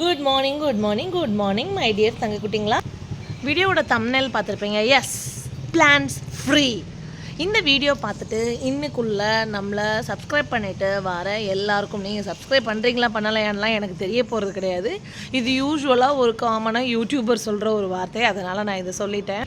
Good morning good morning good morning my dear தங்க குட்டிங்களா வீடியோவோட தம்னல் பார்த்துருப்பீங்க. எஸ் பிளான்ஸ் ஃப்ரீ இந்த வீடியோ பார்த்துட்டு இன்னைக்குள்ளே நம்மளை சப்ஸ்கிரைப் பண்ணிவிட்டு வர எல்லாருக்கும் நீங்கள் சப்ஸ்கிரைப் பண்ணுறீங்களா பண்ணலையான்லாம் எனக்கு தெரிய போகிறது கிடையாது. இது யூஸ்வலாக ஒரு காமனாக யூடியூபர் சொல்கிற ஒரு வார்த்தை. அதனால் நான் இதை சொல்லிட்டேன்.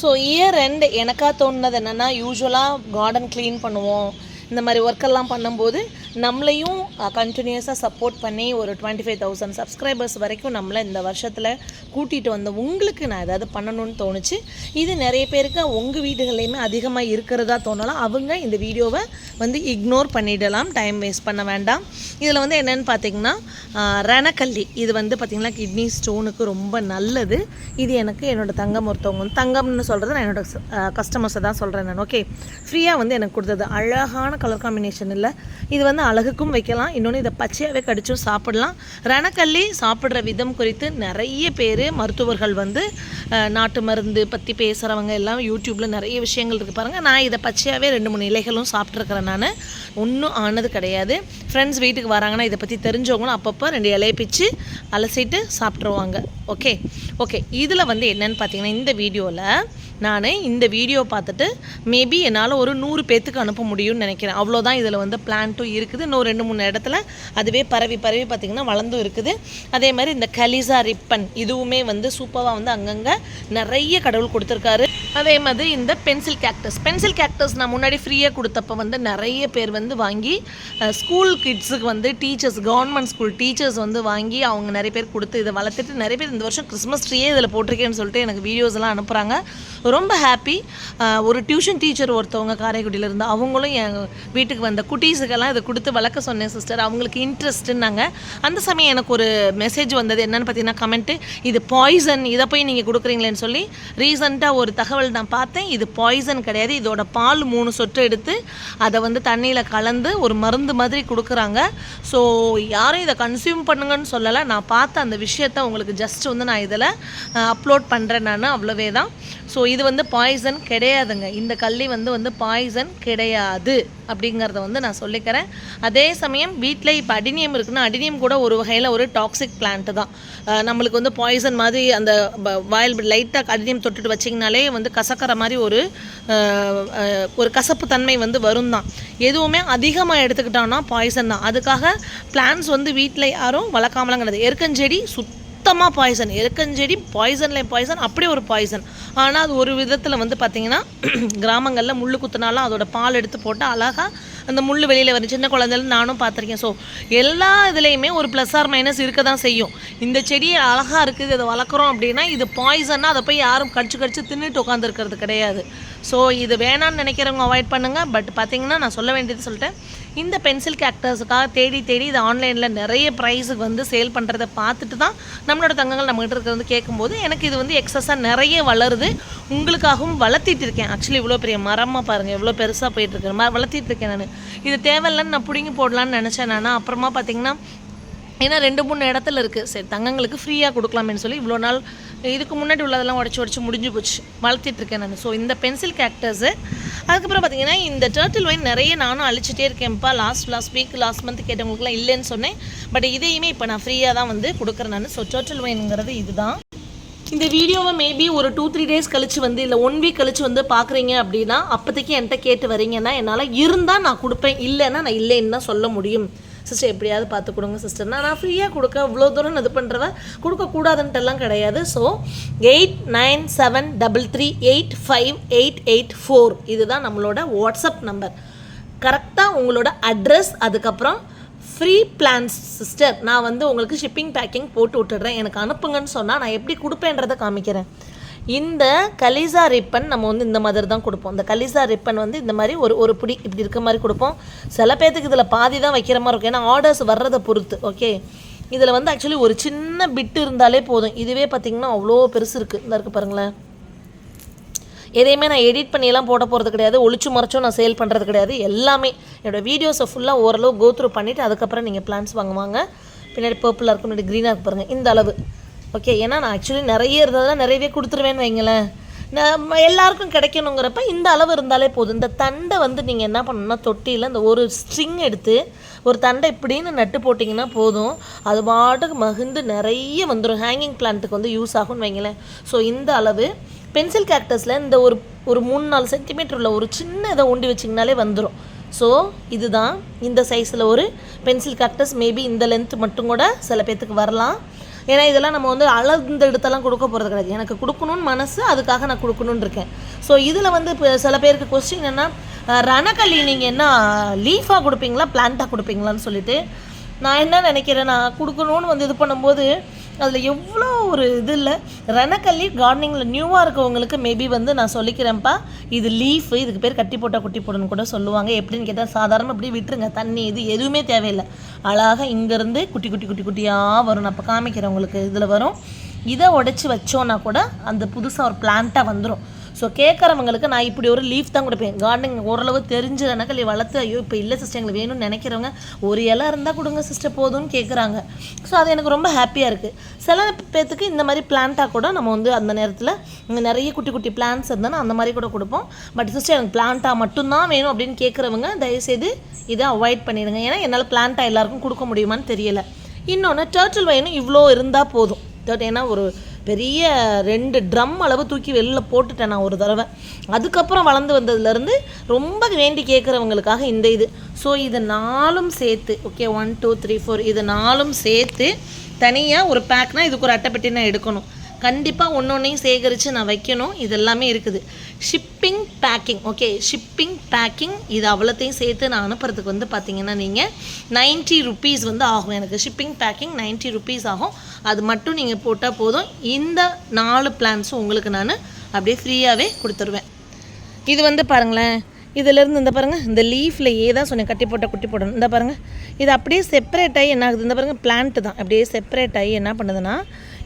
ஸோ இயர் எண்ட் எனக்காக தோணுனது என்னென்னா யூஸ்வலாக கார்டன் க்ளீன் பண்ணுவோம். இந்த மாதிரி ஒர்க்கெல்லாம் பண்ணும்போது நம்மளையும் கண்டினியூஸாக சப்போர்ட் பண்ணி ஒரு டுவெண்ட்டி ஃபைவ் தௌசண்ட் சப்ஸ்கிரைபர்ஸ் வரைக்கும் நம்மளை இந்த வருஷத்தில் கூட்டிகிட்டு வந்த உங்களுக்கு நான் ஏதாவது பண்ணணும்னு தோணுச்சு. இது நிறைய பேருக்கு உங்கள் வீடுகள்லையுமே அதிகமாக இருக்கிறதா தோணலாம். அவங்க இந்த வீடியோவை வந்து இக்னோர் பண்ணிடலாம். டைம் வேஸ்ட் பண்ண வேண்டாம். இதில் வந்து என்னென்னு பார்த்தீங்கன்னா ரணக்கல்லி. இது வந்து பார்த்திங்கன்னா கிட்னி ஸ்டோனுக்கு ரொம்ப நல்லது. இது எனக்கு என்னோட தங்கம் ஒருத்தவங்க வந்து தங்கம்னு சொல்கிறது நான் என்னோட கஸ்டமர்ஸை தான் சொல்கிறேன் நான். ஓகே ஃப்ரீயாக வந்து எனக்கு கொடுத்தது. அழகான கலர் காம்பினேஷன் இல்லை. இது வந்து அழகுக்கும் வைக்கலாம். இன்னொன்று இதை பச்சையாகவே கடிச்சும் சாப்பிடலாம். ரணக்கல்லி சாப்பிட்ற விதம் குறித்து நிறைய பேர் மருத்துவர்கள் வந்து நாட்டு மருந்து பற்றி பேசுகிறவங்க எல்லாம் யூடியூப்பில் நிறைய விஷயங்கள் இருக்குது பாருங்கள் நான் இதை பச்சையாகவே ரெண்டு மூணு இலைகளும் சாப்பிட்ருக்கிறேன் நான். ஒன்றும் ஆனது கிடையாது. ஃப்ரெண்ட்ஸ் வீட்டுக்கு வராங்கன்னா இதை பற்றி தெரிஞ்சவங்களும் அப்பப்போ ரெண்டு இலையை பிச்சு அலசிட்டு சாப்பிட்ருவாங்க ஓகே ஓகே இதில் வந்து என்னன்னு பார்த்தீங்கன்னா இந்த வீடியோவில் நான் இந்த வீடியோ பார்த்துட்டு மேபி என்னால் ஒரு நூறு பேத்துக்கு அனுப்ப முடியும்னு நினைக்கிறேன். அவ்வளோதான் இதில் வந்து பிளான்ட்டும் இருக்குது. இன்னும் ரெண்டு மூணு இடத்துல அதுவே பரவி பரவி பார்த்திங்கன்னா வளர்ந்தும் இருக்குது. அதே மாதிரி இந்த கலிசா ரிப்பன் இதுவுமே வந்து சூப்பராக வந்து அங்கங்கே நிறைய கடவுள் கொடுத்துருக்காரு. அதே மாதிரி இந்த பென்சில் கேக்டஸ் பென்சில் கேக்டஸ் நான் முன்னாடி ஃப்ரீயாக கொடுத்தப்ப வந்து நிறைய பேர் வந்து வாங்கி ஸ்கூல் கிட்ஸுக்கு வந்து டீச்சர்ஸ் கவர்மெண்ட் ஸ்கூல் டீச்சர்ஸ் வந்து வாங்கி அவங்க நிறைய பேர் கொடுத்து இதை வளர்த்துட்டு நிறைய பேர் இந்த வருஷம் கிறிஸ்மஸ் ட்ரீயே இதில் போட்டிருக்கேன்னு சொல்லிட்டு எனக்கு வீடியோஸ்லாம் அனுப்புகிறாங்க ரொம்ப ஹாப்பி ஒரு டியூஷன் டீச்சர் ஒருத்தவங்க காரைக்குடியில் இருந்து அவங்களும் என் வீட்டுக்கு வந்த குட்டீஸுக்கெல்லாம் இதை கொடுத்து வளர்க்க சொன்னேன் சிஸ்டர் அவங்களுக்கு இன்ட்ரெஸ்ட்டுன்னாங்க அந்த சமயம் எனக்கு ஒரு மெசேஜ் வந்தது. என்னென்னு பார்த்தீங்கன்னா கமெண்ட்டு இது பாய்சன் இதை போய் நீங்கள் கொடுக்குறீங்களேன்னு சொல்லி ரீசெண்டாக ஒரு தகவல் நான் பார்த்தேன். இது பாய்சன் கிடையாது. இதோட பால் மூணு சொட்டு எடுத்து அதை வந்து தண்ணியில் கலந்து ஒரு மருந்து மாதிரி கொடுக்குறாங்க. ஸோ யாரும் இதை கன்சியூம் பண்ணுங்கன்னு சொல்லலை. நான் பார்த்த அந்த விஷயத்த உங்களுக்கு ஜஸ்ட் வந்து நான் இதில் அப்லோட் பண்ணுறேன் நான். அவ்வளோவே தான் ஸோ இது வந்து பாய்சன் கிடையாதுங்க. இந்த கள்ளி வந்து வந்து பாய்சன் கிடையாது. அப்படிங்கிறத வந்து நான் சொல்லிக்கிறேன். அதே சமயம் வீட்டில் இப்போ அடினியம் இருக்குன்னா அடினியம் கூட ஒரு வகையில் ஒரு டாக்ஸிக் பிளான்ட் தான். நம்மளுக்கு வந்து பாய்சன் மாதிரி அந்த வாயில் லைட்டாக அடினியம் தொட்டுட்டு வச்சிங்கனாலே வந்து கசக்கிற மாதிரி ஒரு ஒரு கசப்பு தன்மை வந்து வரும் தான். எதுவுமே அதிகமாக எடுத்துக்கிட்டோம்னா பாய்சன் தான். அதுக்காக பிளான்ஸ் வந்து வீட்டில் யாரும் வளர்க்காமலாம் கிடையாது. எருக்கஞ்செடி சுத் சுத்தமாக பாய்சன் எருக்கஞ்செடி பாய்சன்ல பாய்சன் அப்படியே ஒரு பாய்சன் ஆனால் அது ஒரு விதத்தில் வந்து பார்த்திங்கன்னா கிராமங்களில் முள் குத்துனாலும் அதோட பால் எடுத்து போட்டு அழகாக அந்த முள் வெளியில் வரும் சின்ன குழந்தைல நானும் பார்த்துருக்கேன் ஸோ எல்லா இதுலேயுமே ஒரு ப்ளஸ் ஆர் மைனஸ் இருக்க தான் செய்யும். இந்த செடி அழகாக இருக்குது இதை வளர்க்குறோம் அப்படின்னா இது பாய்சன்னா அதை போய் யாரும் கடிச்சு கடிச்சு தின்னுட்டு உட்காந்துருக்கிறது கிடையாது. ஸோ இது வேணான்னு நினைக்கிறவங்க அவாய்ட் பண்ணுங்கள் பட் பார்த்தீங்கன்னா நான் சொல்ல வேண்டியது சொல்லிட்டேன். இந்த பென்சில் கேக்டர்ஸுக்காக தேடி தேடி இது ஆன்லைனில் நிறைய ப்ரைஸுக்கு வந்து சேல் பண்ணுறதை பார்த்துட்டு தான் நம்மளோட தங்கங்கள் நம்மகிட்ட இருக்கிறது வந்து கேட்கும்போது எனக்கு இது வந்து எக்ஸஸாக நிறைய வளருது. உங்களுக்காகவும் வளர்த்திட்டு இருக்கேன். ஆக்சுவலி இவ்வளோ பெரிய மரமாக பாருங்கள் எவ்வளோ பெருசாக போயிட்டுருக்கேன் ம வளர்த்திட்டு இருக்கேன் நான். இது தேவையில்லைன்னு நான் பிடுங்கி போடலான்னு நினச்சேன் நான். அப்புறமா பார்த்தீங்கன்னா ஏன்னா ரெண்டு மூணு இடத்துல இருக்குது சரி தங்கங்களுக்கு ஃப்ரீயாக கொடுக்கலாமேன்னு சொல்லி இவ்வளோ நாள் இதுக்கு முன்னாடி உள்ளதெல்லாம் உடச்சி உடச்சி முடிஞ்சு போச்சு. வளர்த்திட்ருக்கேன் நான். ஸோ இந்த பென்சில் கேக்டர்ஸு அதுக்கப்புறம் பார்த்தீங்கன்னா இந்த டேர்ட்டில் வைன் நிறைய நானும் அழிச்சிட்டே இருக்கேன்ப்பா. Last last week last month கேட்டவங்களுக்குலாம் இல்லைன்னு சொன்னேன். பட் இதையுமே இப்போ நான் ஃப்ரீயாக தான் வந்து கொடுக்குறேன் நான். ஸோ டேர்ட்டில் வைனுங்கிறது இதுதான். இந்த வீடியோவை மேபி ஒரு டூ த்ரீ டேஸ் கழிச்சு வந்து இல்லை ஒன் வீக் கழிச்சு வந்து பார்க்குறீங்க அப்படின்னா அப்போதைக்கு என்கிட்ட கேட்டு வரீங்கன்னா என்னால் இருந்தால் நான் கொடுப்பேன். இல்லைன்னா நான் இல்லைன்னு தான் சொல்ல முடியும். சிஸ்டர் எப்படியாவது பார்த்து கொடுங்க சிஸ்டர் நான் ஃப்ரீயாக கொடுக்க இவ்வளோ தூரம் இது பண்ணுறவ கொடுக்கக்கூடாதுன்ட்டெல்லாம் கிடையாது. So eight nine seven double three eight five eight eight four இதுதான் நம்மளோட வாட்ஸ்அப் நம்பர் கரெக்டாக உங்களோட அட்ரஸ் அதுக்கப்புறம் ஃப்ரீ பிளான்ஸ் சிஸ்டர் நான் வந்து உங்களுக்கு ஷிப்பிங் பேக்கிங் போட்டு விட்டுடுறேன். எனக்கு அனுப்புங்கன்னு சொன்னால் நான் எப்படி கொடுப்பேன்றதை காமிக்கிறேன். இந்த கலிசா ரிப்பன் நம்ம வந்து இந்த மாதிரி தான் கொடுப்போம். இந்த கலிசா ரிப்பன் வந்து இந்த மாதிரி ஒரு ஒரு பிடி இப்படி இருக்க மாதிரி கொடுப்போம். சில பேர்த்துக்கு இதில் பாதி தான் வைக்கிற மாதிரி இருக்கும். ஏன்னா ஆர்டர்ஸ் வர்றதை பொறுத்து ஓகே இதில் வந்து ஆக்சுவலி ஒரு சின்ன பிட்டு இருந்தாலே போதும். இதுவே பார்த்திங்கன்னா அவ்வளோ பெருசு இருக்குது இந்த இருக்குது பாருங்களேன். எதையுமே நான் எடிட் பண்ணியெல்லாம் போட போகிறது கிடையாது. ஒழிச்சு மறைச்சும் நான் சேல் பண்ணுறது கிடையாது. எல்லாமே. என்னோடய வீடியோஸை ஃபுல்லாக ஓரளவு கோத்ரூ பண்ணிவிட்டு அதுக்கப்புறம் நீங்கள் பிளான்ஸ் வாங்குவாங்க. பின்னாடி பர்பிளாக இருக்கும் முன்னாடி க்ரீனாக இருக்கு பாருங்கள் இந்த அளவு. ஓகே ஏன்னா நான் ஆக்சுவலி நிறைய இருந்ததெல்லாம் நிறையவே கொடுத்துருவேன்னு வைங்களேன். நம்ம எல்லாருக்கும் கிடைக்கணுங்கிறப்ப இந்த அளவு இருந்தாலே போதும். இந்த தண்டை வந்து நீங்கள் என்ன பண்ணணும்னா தொட்டியில் இந்த ஒரு ஸ்ட்ரிங் எடுத்து ஒரு தண்டை இப்படின்னு நட்டு போட்டிங்கன்னா போதும். அது பாட்டுக்கு மகிழ்ந்து நிறைய வந்துடும் ஹேங்கிங் பிளான்ட்டுக்கு வந்து யூஸ் ஆகும்னு வைங்களேன். ஸோ இந்த அளவு பென்சில் கேக்டஸில் இந்த ஒரு ஒரு மூணு நாலு சென்டிமீட்டர் உள்ள ஒரு சின்ன இதை ஊண்டி வச்சிங்கனாலே வந்துடும் ஸோ இதுதான் இந்த சைஸில் ஒரு பென்சில் கேக்டஸ் மேபி இந்த லென்த் மட்டும் கூட சில பேர்த்துக்கு வரலாம். ஏன்னா இதெல்லாம் நம்ம வந்து அளந்து எடுத்தெல்லாம் கொடுக்க போகிறது கிடையாது. எனக்கு கொடுக்கணும்னு மனசு அதுக்காக நான் கொடுக்கணும்னு இருக்கேன். ஸோ இதில் வந்து இப்போ சில பேருக்கு கொஸ்டின் என்னன்னா அஹ், ரணக்கல்லி நீங்கள் என்ன லீஃபாக கொடுப்பீங்களா பிளான்ட்டாக கொடுப்பீங்களான்னு சொல்லிட்டு நான் என்ன நினைக்கிறேன் நான் கொடுக்கணும்னு வந்து இது பண்ணும்போது அதில் எவ்வளோ ஒரு இது இல்லை. ரணக்கல்லி கார்டனிங்கில் நியூவாக இருக்கவங்களுக்கு மேபி வந்து நான் சொல்லிக்கிறேன்ப்பா இது லீஃப் இதுக்கு பேர் கட்டி போட்டால் குட்டி போடணும்னு கூட சொல்லுவாங்க. எப்படின்னு கேட்டால் சாதாரண அப்படியே விட்டுருங்க. தண்ணி இது எதுவுமே தேவையில்லை. அழகாக இங்கேருந்து குட்டி குட்டி குட்டி குட்டியாக வரும். நான் இப்போ காமிக்கிறேன் உங்களுக்கு இதில் வரும். இதை உடைச்சி வச்சோன்னா கூட அந்த புதுசாக ஒரு பிளான்ட்டாக வந்துடும் ஸோ கேட்குறவங்களுக்கு நான் இப்படி ஒரு லீஃப் தான் கொடுப்பேன். கார்டனிங் ஓரளவு தெரிஞ்சதுனாக்கா இல்லை வளர்த்து ஐயோ இப்போ இல்லை சிஸ்டர் எங்களுக்கு வேணும்னு நினைக்கிறவங்க ஒரு இலை இருந்தால் கொடுங்க சிஸ்டர் போதும்னு கேட்குறாங்க. ஸோ அது எனக்கு ரொம்ப ஹாப்பியாக இருக்குது சில பேர்த்துக்கு இந்த மாதிரி பிளான்ட்டாக கூட நம்ம வந்து அந்த நேரத்தில் நிறைய குட்டி குட்டி பிளான்ஸ் இருந்தாலும் அந்த மாதிரி கூட கொடுப்போம். பட் சிஸ்டர் எனக்கு பிளான்ட்டாக மட்டும்தான் வேணும் அப்படின்னு கேட்குறவங்க தயவுசெய்து இதை அவாய்ட் பண்ணிடுங்க. ஏன்னா என்னால் பிளான்ட்டாக எல்லாருக்கும் கொடுக்க முடியுமான்னு தெரியலை. இன்னொன்று டேர்ட்டில் வயனும் இவ்வளோ இருந்தால் போதும். தேர்ட் ஏன்னா ஒரு பெரிய ரெண்டு ட்ரம் அளவு தூக்கி வெளில போட்டுட்டேன் நான் ஒரு தடவை. அதுக்கப்புறம் வளர்ந்து வந்ததுலேருந்து ரொம்ப வேண்டி கேட்குறவங்களுக்காக இந்த இது. ஸோ இது நாலும் சேர்த்து okay one two three four இது நாலும் சேர்த்து தனியாக ஒரு பேக்னால் இதுக்கு ஒரு அட்டைப்பெட்டி நான் எடுக்கணும். கண்டிப்பாக ஒன்று ஒன்றையும் சேகரித்து நான் வைக்கணும். இது எல்லாமே இருக்குது shipping packing okay shipping packing இது அவ்வளோத்தையும் சேர்த்து நான் அனுப்புறதுக்கு வந்து பார்த்தீங்கன்னா நீங்கள் நைன்ட்டி ருபீஸ் வந்து ஆகும். எனக்கு ஷிப்பிங் பேக்கிங் நைன்ட்டி ருபீஸ் ஆகும். அது மட்டும் நீங்கள் போட்டால் போதும். இந்த நாலு பிளான்ஸும் உங்களுக்கு நான் அப்படியே ஃப்ரீயாகவே கொடுத்துருவேன். இது வந்து பாருங்களேன். இதிலேருந்து இந்த பாருங்கள் இந்த லீஃப்லையே தான் சொன்னேன் கட்டி போட்ட குட்டி போடணும். இந்த பாருங்கள் இது அப்படியே செப்பரேட் ஆகி என்ன ஆகுது? இந்த பாருங்கள் பிளான்ட்டு தான். அப்படியே செப்பரேட் ஆகி என்ன பண்ணுதுன்னா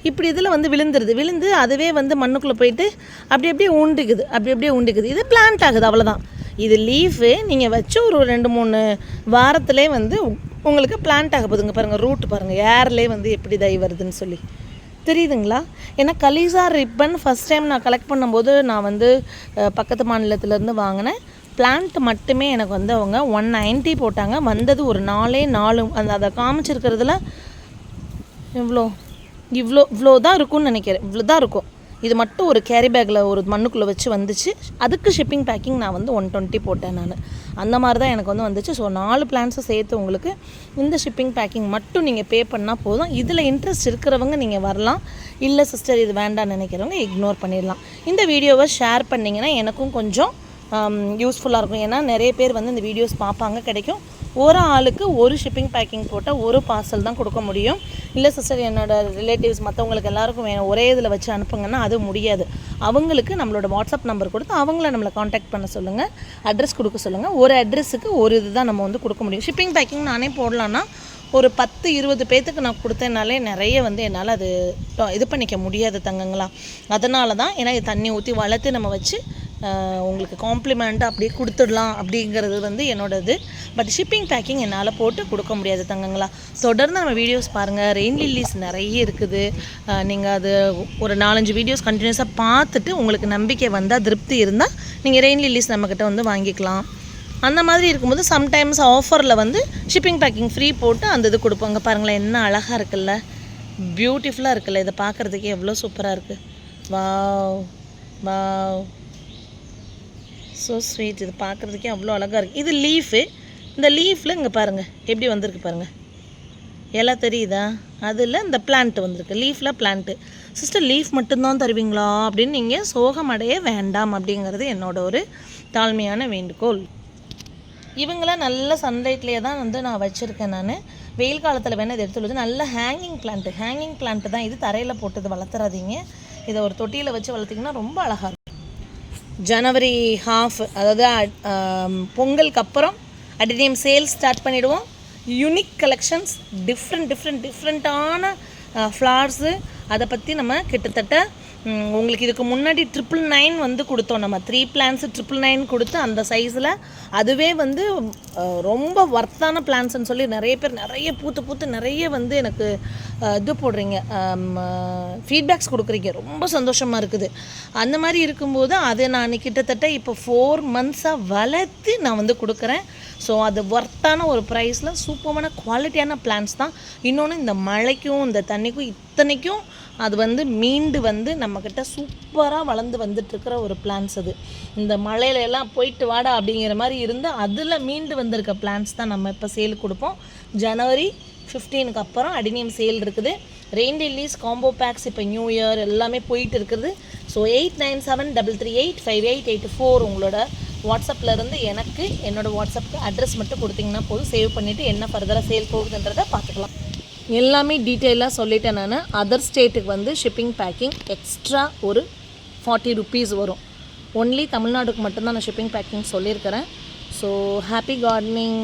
இப்படி இதில் வந்து விழுந்துருது. விழுந்து அதுவே வந்து மண்ணுக்குள்ளே போயிட்டு அப்படி அப்படியே உண்டுக்குது. அப்படி அப்படியே உண்டுக்குது. இது பிளான்ட் ஆகுது அவ்வளோதான் இது லீஃபு நீங்கள் வச்சு ஒரு ரெண்டு மூணு வாரத்திலே வந்து உங்களுக்கு பிளான்ட் ஆக போதுங்க பாருங்கள் ரூட் பாருங்கள் ஏர்லேயே வந்து எப்படி தை வருதுன்னு சொல்லி. தெரியுதுங்களா? ஏன்னா கலீசா ரிப்பன் ஃபஸ்ட் டைம் நான் கலெக்ட் பண்ணும்போது நான் வந்து பக்கத்து மாநிலத்திலேருந்து வாங்கினேன் பிளான்ட் மட்டுமே எனக்கு வந்து அவங்க ஒன் நைன்ட்டி போட்டாங்க. வந்தது ஒரு நாலே நாலு அந்த அதை காமிச்சிருக்கிறதுல இவ்வளோ இவ்வளோ இவ்வளோ தான் இருக்கும்னு நினைக்கிறேன். இவ்வளோ தான் இருக்கும். இது மட்டும் ஒரு கேரி பேக்கில் ஒரு மண்ணுக்குள்ளே வச்சு வந்துச்சு. அதுக்கு ஷிப்பிங் பேக்கிங் நான் வந்து ஒன் டுவெண்ட்டி போட்டேன் நான். அந்த மாதிரி தான் எனக்கு வந்து வந்துச்சு. ஸோ நாலு பிளான்ஸை சேர்த்து உங்களுக்கு இந்த ஷிப்பிங் பேக்கிங் மட்டும் நீங்கள் பே பண்ணால் போதும். இதில் இன்ட்ரெஸ்ட் இருக்கிறவங்க நீங்கள் வரலாம். இல்லை சிஸ்டர் இது வேண்டாம்னு நினைக்கிறவங்க இக்னோர் பண்ணிடலாம். இந்த வீடியோவை ஷேர் பண்ணிங்கன்னா எனக்கும் கொஞ்சம் யூஸ்ஃபுல்லாக இருக்கும். ஏன்னா நிறைய பேர் வந்து இந்த வீடியோஸ் பார்ப்பாங்க கிடைக்கும். ஒரு ஆளுக்கு ஒரு ஷிப்பிங் பேக்கிங் போட்டால் ஒரு பார்சல் தான் கொடுக்க முடியும். இல்லை சிஸ்டர் என்னோட ரிலேட்டிவ்ஸ் மற்றவங்களுக்கு எல்லாருக்கும் வேணும். ஒரே இதில் வச்சு அனுப்புங்கன்னா அது முடியாது. அவங்களுக்கு நம்மளோட வாட்ஸ்அப் நம்பர் கொடுத்து அவங்கள நம்மளை காண்டாக்ட் பண்ண சொல்லுங்கள் அட்ரஸ் கொடுக்க சொல்லுங்கள் ஒரு அட்ரஸுக்கு ஒரு இது தான் நம்ம வந்து கொடுக்க முடியும். ஷிப்பிங் பேக்கிங் நானே போடலான்னா ஒரு பத்து இருபது பேர்த்துக்கு நான் கொடுத்தேனாலே நிறைய வந்து என்னால் அது இது பண்ணிக்க முடியாது தங்கங்களா. அதனால தான் ஏன்னா தண்ணி ஊற்றி வளர்த்து நம்ம வச்சு உங்களுக்கு காம்ப்ளிமெண்ட் அப்படியே கொடுத்துடலாம் அப்படிங்கிறது வந்து என்னோடது. பட் ஷிப்பிங் பேக்கிங் என்னால் போட்டு கொடுக்க முடியாது தங்கங்களா. தொடர்ந்து நம்ம வீடியோஸ் பாருங்கள் ரெயின் லில்லிஸ் நிறைய இருக்குது. நீங்கள் அது ஒரு நாலஞ்சு வீடியோஸ் கண்டினியூஸாக பார்த்துட்டு உங்களுக்கு நம்பிக்கை வந்தால் திருப்தி இருந்தால் நீங்கள் ரெயின் லில்லிஸ் நம்மக்கிட்ட வந்து வாங்கிக்கலாம். அந்த மாதிரி இருக்கும்போது சம்டைம்ஸ் ஆஃபரில் வந்து ஷிப்பிங் பேக்கிங் ஃப்ரீ போட்டு அந்த இது கொடுப்பாங்க பாருங்களேன் என்ன அழகாக இருக்குல்ல. பியூட்டிஃபுல்லாக இருக்குல்ல. இதை பார்க்குறதுக்கு எவ்வளோ சூப்பராக இருக்குது வாவ் வாவ் ஸோ ஸ்வீட் இது பார்க்குறதுக்கே அவ்வளோ அழகாக இருக்குது இது லீஃபு இந்த லீஃபில் இங்கே பாருங்கள் எப்படி வந்திருக்கு பாருங்கள் இலை தெரியுதா? அதில் இந்த பிளான்ட் வந்திருக்கு. லீஃபில் பிளான்ட்டு சிஸ்டர் லீஃப் மட்டும்தான் தருவீங்களா? அப்படின்னு நீங்கள் சோகமடைய வேண்டாம் அப்படிங்கிறது என்னோட ஒரு தாழ்மையான வேண்டுகோள். இவங்களாம் நல்ல சன்லைட்லேயே தான் வந்து நான் வச்சுருக்கேன் நான். வெயில் காலத்தில் வேணால் இதை எடுத்து வச்சு நல்ல ஹேங்கிங் பிளான்ட்டு ஹேங்கிங் பிளான்ட்டு தான் இது தரையில் போட்டது வளர்த்துறாதீங்க. இதை ஒரு தொட்டியில் வச்சு வளர்த்திங்கன்னா ரொம்ப அழகாக இருக்கும். ஜனவரி ஹாஃப் அதாவது பொங்கலுக்கு அப்புறம் அடினியம் சேல்ஸ் ஸ்டார்ட் பண்ணிவிடுவோம் யூனிக் கலெக்ஷன்ஸ் டிஃப்ரெண்ட் டிஃப்ரெண்ட் டிஃப்ரெண்ட்டான ஃப்ளார்ஸு அதை பற்றி நம்ம கிட்டத்தட்ட உங்களுக்கு இதுக்கு முன்னாடி ட்ரிபிள் நைன் வந்து கொடுத்தோம். நம்ம த்ரீ பிளான்ஸு ட்ரிபிள் நைன் கொடுத்து அந்த சைஸில் அதுவே வந்து ரொம்ப ஒர்த்தான பிளான்ஸ்னு சொல்லி நிறைய பேர் நிறைய பூத்து பூத்து நிறைய வந்து எனக்கு இது போடுறீங்க. ஃபீட்பேக்ஸ் கொடுக்குறீங்க. ரொம்ப சந்தோஷமாக இருக்குது. அந்த மாதிரி இருக்கும்போது அதை நான் கிட்டத்தட்ட இப்போ ஃபோர் மந்த்ஸாக வளர்த்து நான் வந்து கொடுக்குறேன். ஸோ அது ஒர்த்தான ஒரு ப்ரைஸில் சூப்பரான குவாலிட்டியான பிளான்ஸ் தான். இன்னொன்று இந்த மழைக்கும் இந்த தண்ணிக்கும் இத்தனைக்கும் அது வந்து மீண்டு வந்து நம்மக்கிட்ட சூப்பராக வளர்ந்து வந்துட்டுருக்கிற ஒரு பிளான்ஸ் அது. இந்த மழையில எல்லாம் போயிட்டு வாடா அப்படிங்கிற மாதிரி இருந்து அதில் மீண்டு வந்திருக்க பிளான்ஸ் தான் நம்ம இப்போ சேல் கொடுப்போம். ஜனவரி ஃபிஃப்டீனுக்கு அப்புறம் அடினியம் சேல் இருக்குது. ரெயின் டெல்லிஸ் காம்போ பேக்ஸ் இப்போ நியூ இயர் எல்லாமே போயிட்டு இருக்குது. So eight nine seven double three eight five eight eight four உங்களோட வாட்ஸ்அப்பில் இருந்து எனக்கு என்னோடய வாட்ஸ்அப்புக்கு அட்ரஸ் மட்டும் கொடுத்தீங்கன்னா போதும். சேவ் பண்ணிவிட்டு என்ன ஃபர்தராக சேல் போகுதுன்றதை பார்த்துக்கலாம். எல்லாமே டீட்டெயிலாக சொல்லிட்டேன் நான். அதர் ஸ்டேட்டுக்கு வந்து ஷிப்பிங் பேக்கிங் எக்ஸ்ட்ரா ஒரு ஃபார்ட்டி ருபீஸ் வரும். ஒன்லி தமிழ்நாடுக்கு மட்டும்தான் நான் ஷிப்பிங் பேக்கிங் சொல்லியிருக்கிறேன். So happy gardening